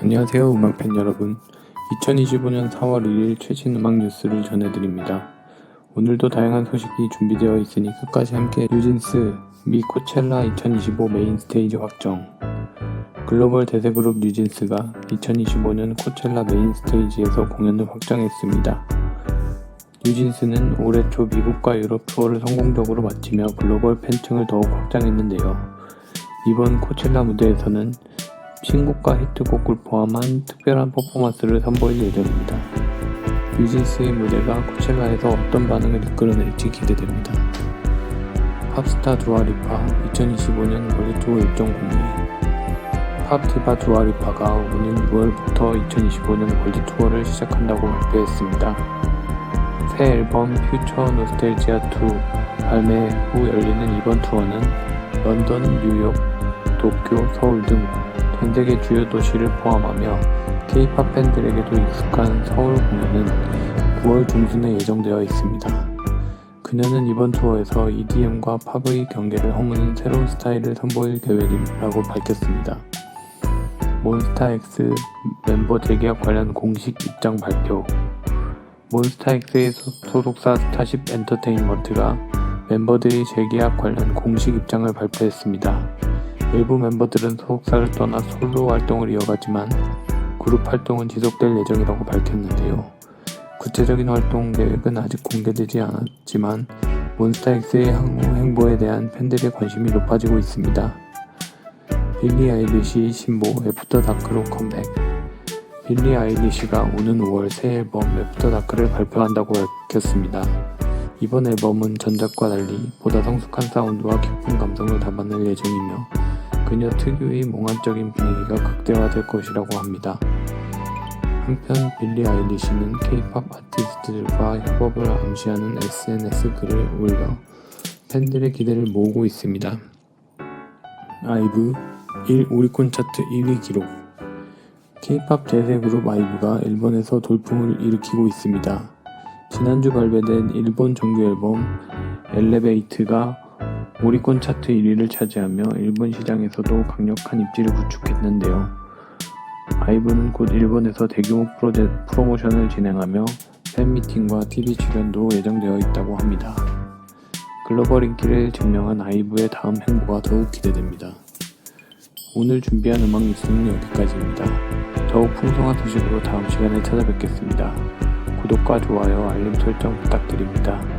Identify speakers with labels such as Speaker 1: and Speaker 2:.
Speaker 1: 안녕하세요 음악팬 여러분. 2025년 4월 1일 최신 음악 뉴스를 전해드립니다. 오늘도 다양한 소식이 준비되어 있으니 끝까지 함께 뉴진스 미 코첼라 2025 메인 스테이지 확정. 글로벌 대세 그룹 뉴진스가 2025년 코첼라 메인 스테이지에서 공연을 확정했습니다. 뉴진스는 올해 초 미국과 유럽 투어를 성공적으로 마치며 글로벌 팬층을 더욱 확장했는데요. 이번 코첼라 무대에서는 신곡과 히트곡을 포함한 특별한 퍼포먼스를 선보일 예정입니다. 뉴진스의 무대가 코첼라에서 어떤 반응을 이끌어낼지 기대됩니다. 팝스타 두아리파 2025년 월드투어 일정 공개 팝디바 두아리파가 오는 6월부터 2025년 월드투어를 시작한다고 발표했습니다. 새 앨범 퓨처 노스텔지아 2 발매 후 열리는 이번 투어는 런던, 뉴욕, 도쿄, 서울 등 전 세계 주요 도시를 포함하며 K-팝 팬들에게도 익숙한 서울 공연은 9월 중순에 예정되어 있습니다. 그녀는 이번 투어에서 EDM과 팝의 경계를 허무는 새로운 스타일을 선보일 계획이라고 밝혔습니다. 몬스타엑스 멤버 재계약 관련 공식 입장 발표 몬스타엑스의 소속사 스타쉽 엔터테인먼트가 멤버들이 재계약 관련 공식 입장을 발표했습니다. 일부 멤버들은 소속사를 떠나 솔로 활동을 이어가지만 그룹 활동은 지속될 예정이라고 밝혔는데요. 구체적인 활동 계획은 아직 공개되지 않았지만 몬스타엑스의 향후 행보에 대한 팬들의 관심이 높아지고 있습니다. 빌리 아일리시 신보 애프터 다크로 컴백 빌리 아일리시가 오는 5월 새 앨범 애프터 다크를 발표한다고 밝혔습니다. 이번 앨범은 전작과 달리 보다 성숙한 사운드와 깊은 감성을 담아낼 예정이며 그녀 특유의 몽환적인 분위기가 극대화될 것이라고 합니다. 한편 빌리 아일리시는 K-팝 아티스트들과 협업을 암시하는 SNS 글을 올려 팬들의 기대를 모으고 있습니다. 아이브 1 오리콘 차트 1위 기록 K-팝 대세 그룹 아이브가 일본에서 돌풍을 일으키고 있습니다. 지난주 발매된 일본 정규 앨범 엘레베이트가 오리콘 차트 1위를 차지하며 일본 시장에서도 강력한 입지를 구축했는데요. 아이브는 곧 일본에서 대규모 프로제, 프로모션을 진행하며 팬미팅과 TV 출연도 예정되어 있다고 합니다. 글로벌 인기를 증명한 아이브의 다음 행보가 더욱 기대됩니다. 오늘 준비한 음악 뉴스는 여기까지입니다. 더욱 풍성한 소식으로 다음 시간에 찾아뵙겠습니다. 구독과 좋아요, 알림 설정 부탁드립니다.